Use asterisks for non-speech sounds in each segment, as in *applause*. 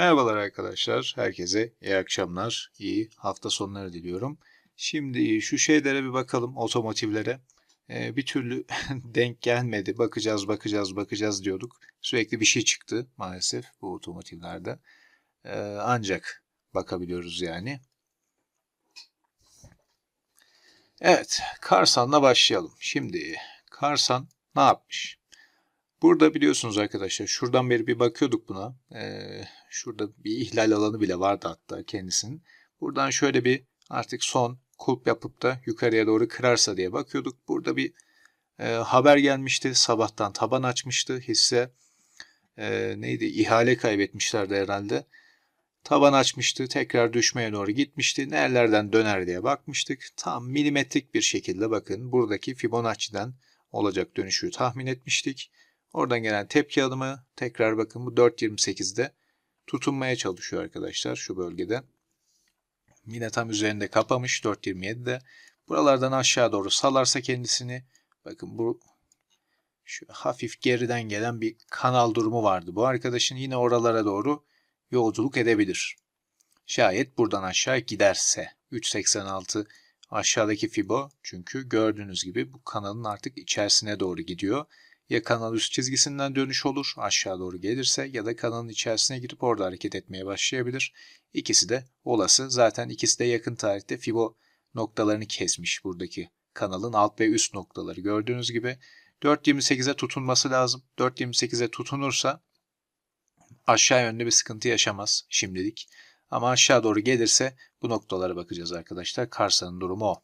Merhabalar arkadaşlar. Herkese iyi akşamlar, iyi hafta sonları diliyorum. Şimdi şu şeylere bir bakalım, otomotivlere. Ee, bir türlü *laughs* denk gelmedi. Bakacağız, bakacağız, bakacağız diyorduk. Sürekli bir şey çıktı maalesef bu otomotivlerde. Ee, ancak bakabiliyoruz yani. Evet, Karsan'la başlayalım. Şimdi Karsan ne yapmış? Burada biliyorsunuz arkadaşlar şuradan beri bir bakıyorduk buna. Ee, şurada bir ihlal alanı bile vardı hatta kendisinin. Buradan şöyle bir artık son kulp yapıp da yukarıya doğru kırarsa diye bakıyorduk. Burada bir e, haber gelmişti. Sabahtan taban açmıştı. Hisse e, neydi? İhale kaybetmişlerdi herhalde. Taban açmıştı. Tekrar düşmeye doğru gitmişti. Nerelerden döner diye bakmıştık. Tam milimetrik bir şekilde bakın buradaki Fibonacci'den olacak dönüşü tahmin etmiştik. Oradan gelen tepki alımı tekrar bakın bu 4.28'de tutunmaya çalışıyor arkadaşlar şu bölgede. Yine tam üzerinde kapamış 4.27'de. Buralardan aşağı doğru salarsa kendisini bakın bu şu hafif geriden gelen bir kanal durumu vardı. Bu arkadaşın yine oralara doğru yolculuk edebilir. Şayet buradan aşağı giderse 3.86 aşağıdaki fibo çünkü gördüğünüz gibi bu kanalın artık içerisine doğru gidiyor ya kanal üst çizgisinden dönüş olur aşağı doğru gelirse ya da kanalın içerisine girip orada hareket etmeye başlayabilir. İkisi de olası. Zaten ikisi de yakın tarihte Fibo noktalarını kesmiş buradaki kanalın alt ve üst noktaları. Gördüğünüz gibi 4.28'e tutunması lazım. 4.28'e tutunursa aşağı yönde bir sıkıntı yaşamaz şimdilik. Ama aşağı doğru gelirse bu noktalara bakacağız arkadaşlar. Karsa'nın durumu o.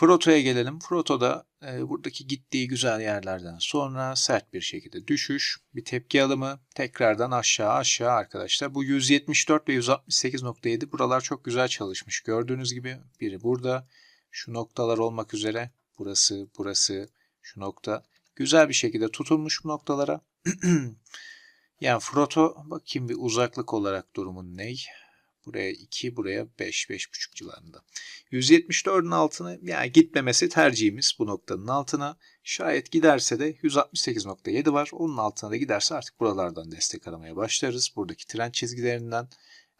Froto'ya gelelim. Froto'da e, buradaki gittiği güzel yerlerden sonra sert bir şekilde düşüş, bir tepki alımı, tekrardan aşağı aşağı arkadaşlar. Bu 174 ve 168.7 buralar çok güzel çalışmış. Gördüğünüz gibi biri burada, şu noktalar olmak üzere burası, burası, şu nokta güzel bir şekilde tutulmuş bu noktalara. *clears throat* yani Froto bakayım bir uzaklık olarak durumun ney? Buraya 2, buraya 5, 5,5 civarında. 174'ün altına yani gitmemesi tercihimiz bu noktanın altına. Şayet giderse de 168.7 var. Onun altına da giderse artık buralardan destek aramaya başlarız. Buradaki trend çizgilerinden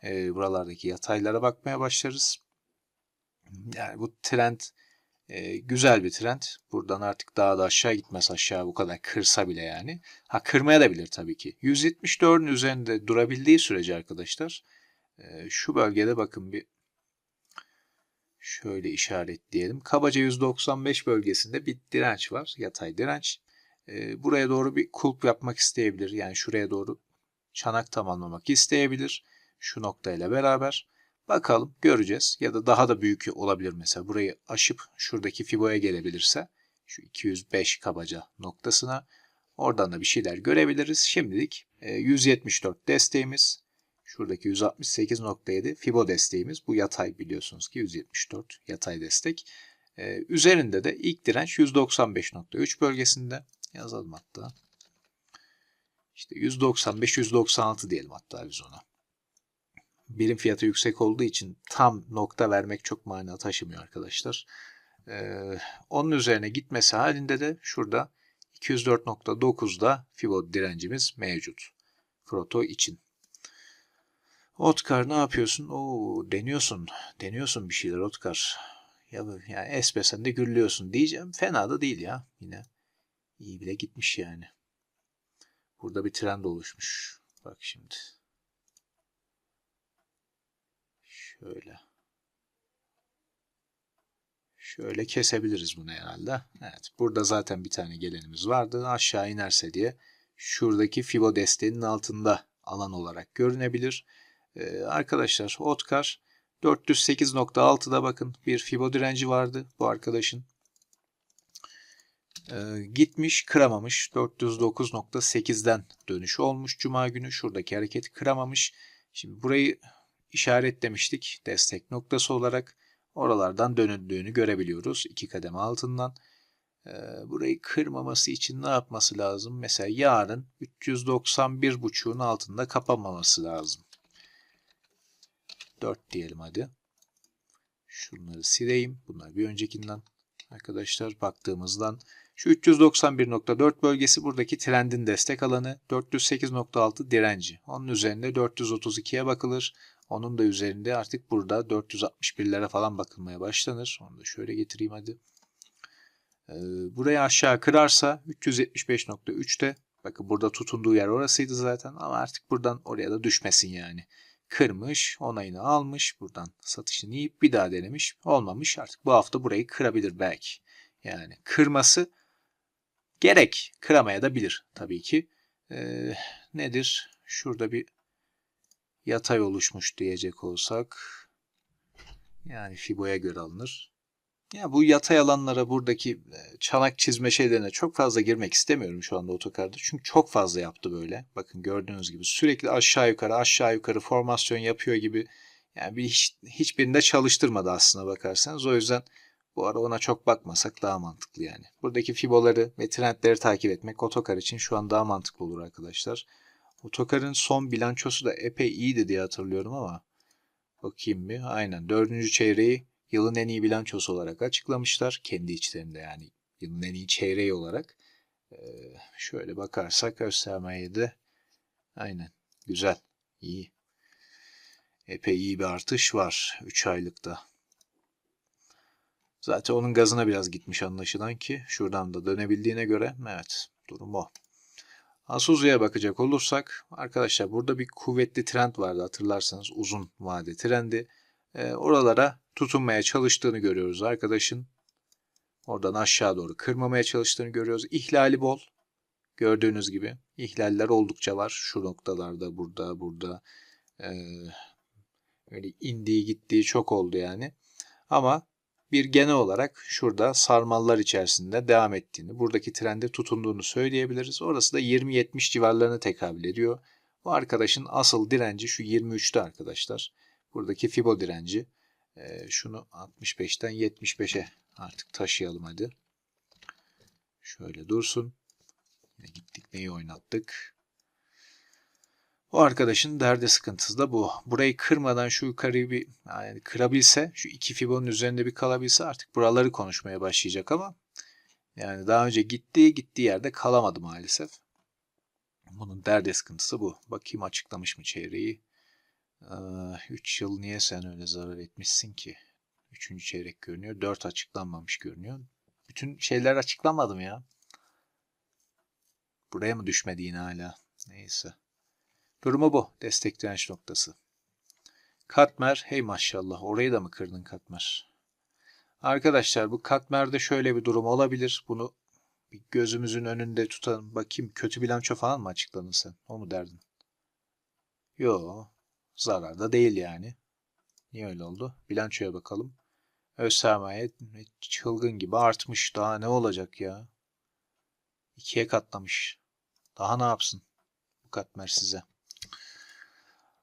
e, buralardaki yataylara bakmaya başlarız. Yani bu trend e, güzel bir trend. Buradan artık daha da aşağı gitmez aşağı bu kadar kırsa bile yani. Ha kırmaya da bilir tabii ki. 174'ün üzerinde durabildiği sürece arkadaşlar şu bölgede bakın bir şöyle işaretleyelim. Kabaca 195 bölgesinde bir direnç var. Yatay direnç. Buraya doğru bir kulp yapmak isteyebilir. Yani şuraya doğru çanak tamamlamak isteyebilir. Şu noktayla beraber. Bakalım göreceğiz. Ya da daha da büyük olabilir mesela. Burayı aşıp şuradaki fiboya gelebilirse şu 205 kabaca noktasına oradan da bir şeyler görebiliriz. Şimdilik 174 e, desteğimiz Şuradaki 168.7 Fibo desteğimiz. Bu yatay biliyorsunuz ki 174 yatay destek. Ee, üzerinde de ilk direnç 195.3 bölgesinde. Yazalım hatta. İşte 195-196 diyelim hatta biz ona. Birim fiyatı yüksek olduğu için tam nokta vermek çok mana taşımıyor arkadaşlar. Ee, onun üzerine gitmesi halinde de şurada 204.9'da Fibo direncimiz mevcut. Proto için. Otkar ne yapıyorsun? Oo deniyorsun. Deniyorsun bir şeyler Otkar. Ya yani esbesen de gürlüyorsun diyeceğim. Fena da değil ya yine. İyi bile gitmiş yani. Burada bir trend oluşmuş. Bak şimdi. Şöyle. Şöyle kesebiliriz bunu herhalde. Evet. Burada zaten bir tane gelenimiz vardı. Aşağı inerse diye şuradaki Fibo desteğinin altında alan olarak görünebilir. Ee, arkadaşlar Otkar 408.6'da bakın bir Fibo direnci vardı bu arkadaşın. Ee, gitmiş kıramamış 409.8'den dönüş olmuş Cuma günü şuradaki hareket kıramamış. Şimdi burayı işaretlemiştik destek noktası olarak oralardan dönüldüğünü görebiliyoruz iki kademe altından. Ee, burayı kırmaması için ne yapması lazım? Mesela yarın 391.5'un altında kapanmaması lazım. 4 diyelim hadi. Şunları sileyim. Bunlar bir öncekinden arkadaşlar baktığımızdan Şu 391.4 bölgesi buradaki trendin destek alanı. 408.6 direnci. Onun üzerinde 432'ye bakılır. Onun da üzerinde artık burada 461'lere falan bakılmaya başlanır. Onu da şöyle getireyim hadi. Ee, burayı aşağı kırarsa 375.3'te bakın burada tutunduğu yer orasıydı zaten ama artık buradan oraya da düşmesin yani. Kırmış, onayını almış, buradan satışını yiyip bir daha denemiş. Olmamış artık bu hafta burayı kırabilir belki. Yani kırması gerek. Kıramaya da bilir tabii ki. Ee, nedir? Şurada bir yatay oluşmuş diyecek olsak. Yani Fibo'ya göre alınır. Ya bu yatay alanlara buradaki e, çanak çizme şeylerine çok fazla girmek istemiyorum şu anda otokarda. Çünkü çok fazla yaptı böyle. Bakın gördüğünüz gibi sürekli aşağı yukarı aşağı yukarı formasyon yapıyor gibi. Yani bir hiç, hiçbirinde çalıştırmadı aslına bakarsanız. O yüzden bu ara ona çok bakmasak daha mantıklı yani. Buradaki fiboları ve trendleri takip etmek otokar için şu an daha mantıklı olur arkadaşlar. Otokarın son bilançosu da epey iyiydi diye hatırlıyorum ama bakayım bir. Aynen dördüncü çeyreği yılın en iyi bilançosu olarak açıklamışlar. Kendi içlerinde yani yılın en iyi çeyreği olarak. Ee, şöyle bakarsak göstermeye de aynen güzel, iyi. Epey iyi bir artış var 3 aylıkta. Zaten onun gazına biraz gitmiş anlaşılan ki şuradan da dönebildiğine göre evet durum o. Asuzu'ya bakacak olursak arkadaşlar burada bir kuvvetli trend vardı hatırlarsanız uzun vade trendi. E, oralara tutunmaya çalıştığını görüyoruz arkadaşın. Oradan aşağı doğru kırmamaya çalıştığını görüyoruz. İhlali bol. Gördüğünüz gibi ihlaller oldukça var. Şu noktalarda burada burada e, öyle indiği gittiği çok oldu yani. Ama bir genel olarak şurada sarmallar içerisinde devam ettiğini, buradaki trende tutunduğunu söyleyebiliriz. Orası da 20-70 civarlarına tekabül ediyor. Bu arkadaşın asıl direnci şu 23'te arkadaşlar. Buradaki Fibo direnci. Ee, şunu 65'ten 75'e artık taşıyalım hadi. Şöyle dursun. Yine gittik neyi oynattık. O arkadaşın derdi sıkıntısı da bu. Burayı kırmadan şu yukarıyı bir yani kırabilse, şu iki fibonun üzerinde bir kalabilse artık buraları konuşmaya başlayacak ama yani daha önce gittiği gittiği yerde kalamadı maalesef. Bunun derdi sıkıntısı bu. Bakayım açıklamış mı çeyreği. 3 yıl niye sen öyle zarar etmişsin ki? 3. çeyrek görünüyor. 4 açıklanmamış görünüyor. Bütün şeyler açıklamadı mı ya? Buraya mı düşmedi yine hala? Neyse. Durumu bu. Destek direnç noktası. Katmer. Hey maşallah. Orayı da mı kırdın Katmer? Arkadaşlar bu Katmer'de şöyle bir durum olabilir. Bunu bir gözümüzün önünde tutalım. Bakayım kötü bilanço falan mı açıkladın sen? O mu derdin? Yo. Zararda değil yani. Niye öyle oldu? Bilançoya bakalım. Öz sermaye çılgın gibi artmış. Daha ne olacak ya? İkiye katlamış. Daha ne yapsın? Bu katmer size.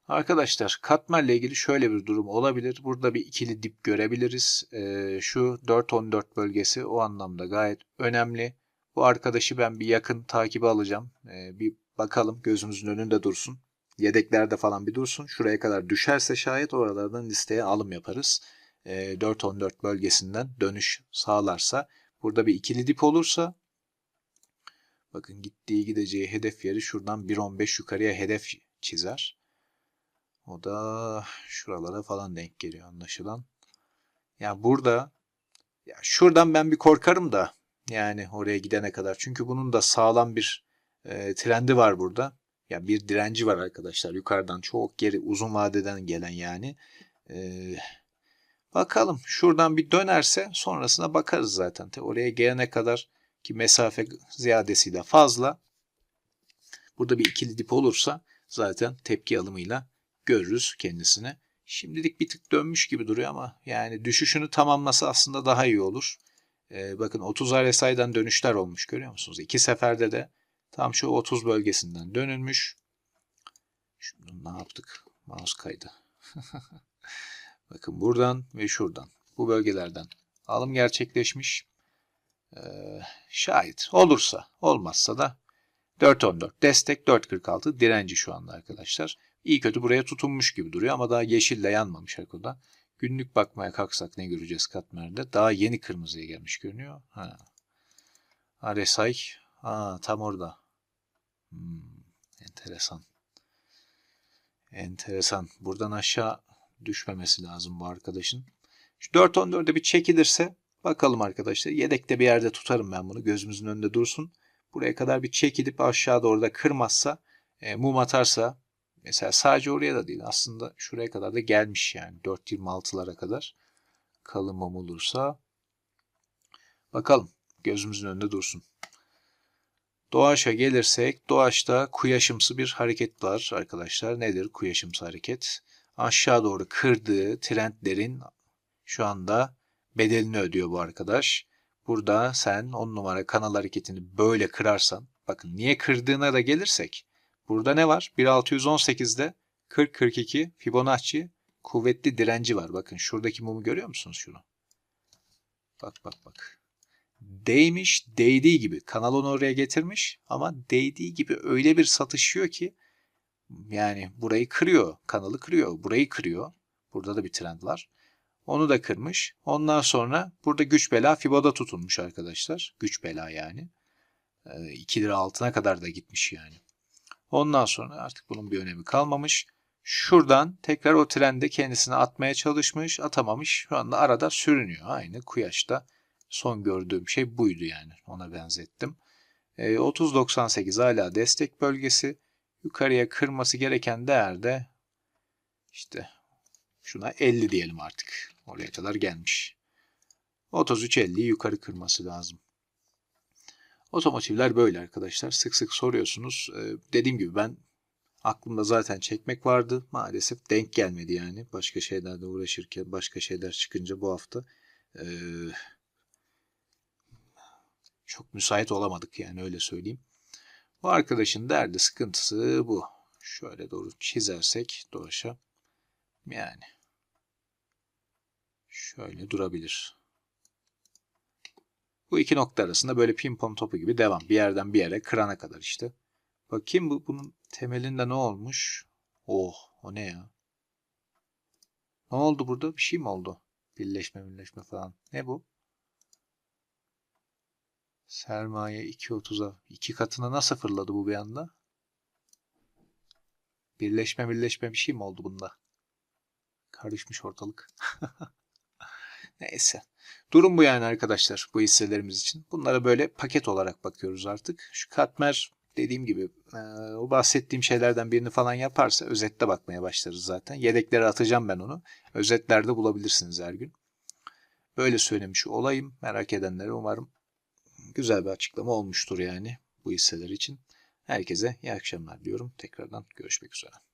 Arkadaşlar katmerle ilgili şöyle bir durum olabilir. Burada bir ikili dip görebiliriz. Ee, şu 4-14 bölgesi o anlamda gayet önemli. Bu arkadaşı ben bir yakın takibi alacağım. Ee, bir bakalım gözümüzün önünde dursun. Yedeklerde falan bir dursun. Şuraya kadar düşerse şayet oralardan listeye alım yaparız. Ee, 4-14 bölgesinden dönüş sağlarsa. Burada bir ikili dip olursa bakın gittiği gideceği hedef yeri şuradan 1.15 yukarıya hedef çizer. O da şuralara falan denk geliyor anlaşılan. Ya burada ya şuradan ben bir korkarım da yani oraya gidene kadar. Çünkü bunun da sağlam bir e, trendi var burada. Ya bir direnci var arkadaşlar yukarıdan çok geri uzun vadeden gelen yani. E, bakalım şuradan bir dönerse sonrasına bakarız zaten. Oraya gelene kadar ki mesafe ziyadesiyle fazla. Burada bir ikili dip olursa zaten tepki alımıyla görürüz kendisine. Şimdilik bir tık dönmüş gibi duruyor ama yani düşüşünü tamamlasa aslında daha iyi olur. Ee, bakın 30 RSI'den dönüşler olmuş görüyor musunuz? İki seferde de tam şu 30 bölgesinden dönülmüş. Şimdi ne yaptık? Mouse kaydı. *laughs* bakın buradan ve şuradan bu bölgelerden alım gerçekleşmiş. Ee, şayet olursa olmazsa da 4.14 destek 4.46 direnci şu anda arkadaşlar. İyi kötü buraya tutunmuş gibi duruyor ama daha yeşille yanmamış arkoda. Günlük bakmaya kalksak ne göreceğiz katmerde? Daha yeni kırmızıya gelmiş görünüyor. Ha. RSI. Aa, tam orada. Hmm, enteresan. Enteresan. Buradan aşağı düşmemesi lazım bu arkadaşın. Şu 4.14'e bir çekilirse bakalım arkadaşlar. Yedekte bir yerde tutarım ben bunu. Gözümüzün önünde dursun. Buraya kadar bir çekilip aşağı doğru da kırmazsa, e, mum atarsa mesela sadece oraya da değil aslında şuraya kadar da gelmiş yani 4.26'lara kadar kalın mum olursa bakalım gözümüzün önünde dursun. Doğaç'a gelirsek Doğaç'ta kuyaşımsı bir hareket var arkadaşlar. Nedir kuyaşımsı hareket? Aşağı doğru kırdığı trendlerin şu anda bedelini ödüyor bu arkadaş. Burada sen 10 numara kanal hareketini böyle kırarsan, bakın niye kırdığına da gelirsek, burada ne var? 1618'de 40-42 Fibonacci kuvvetli direnci var. Bakın şuradaki mumu görüyor musunuz şunu? Bak bak bak. Değmiş, değdiği gibi. Kanal onu oraya getirmiş ama değdiği gibi öyle bir satışıyor ki yani burayı kırıyor, kanalı kırıyor, burayı kırıyor. Burada da bir trend var. Onu da kırmış. Ondan sonra burada güç bela Fibo'da tutulmuş arkadaşlar. Güç bela yani. 2 lira altına kadar da gitmiş yani. Ondan sonra artık bunun bir önemi kalmamış. Şuradan tekrar o trende kendisini atmaya çalışmış, atamamış. Şu anda arada sürünüyor. Aynı Kuyaş'ta son gördüğüm şey buydu yani. Ona benzettim. E, 30.98 hala destek bölgesi. Yukarıya kırması gereken değerde işte şuna 50 diyelim artık. Oraya kadar gelmiş. 33.50'yi yukarı kırması lazım. Otomotivler böyle arkadaşlar. Sık sık soruyorsunuz. Ee, dediğim gibi ben aklımda zaten çekmek vardı. Maalesef denk gelmedi yani. Başka şeylerle uğraşırken başka şeyler çıkınca bu hafta ee, çok müsait olamadık yani öyle söyleyeyim. Bu arkadaşın derdi sıkıntısı bu. Şöyle doğru çizersek dolaşa yani şöyle durabilir. Bu iki nokta arasında böyle pimpon topu gibi devam. Bir yerden bir yere kırana kadar işte. Bakayım bu bunun temelinde ne olmuş? Oh o ne ya? Ne oldu burada? Bir şey mi oldu? Birleşme birleşme falan. Ne bu? Sermaye 2.30'a iki katına nasıl fırladı bu bir anda? Birleşme birleşme bir şey mi oldu bunda? Karışmış ortalık. *laughs* Neyse. Durum bu yani arkadaşlar bu hisselerimiz için. Bunlara böyle paket olarak bakıyoruz artık. Şu katmer dediğim gibi e, o bahsettiğim şeylerden birini falan yaparsa özette bakmaya başlarız zaten. Yedekleri atacağım ben onu. Özetlerde bulabilirsiniz her gün. Böyle söylemiş olayım. Merak edenlere umarım güzel bir açıklama olmuştur yani bu hisseler için. Herkese iyi akşamlar diyorum. Tekrardan görüşmek üzere.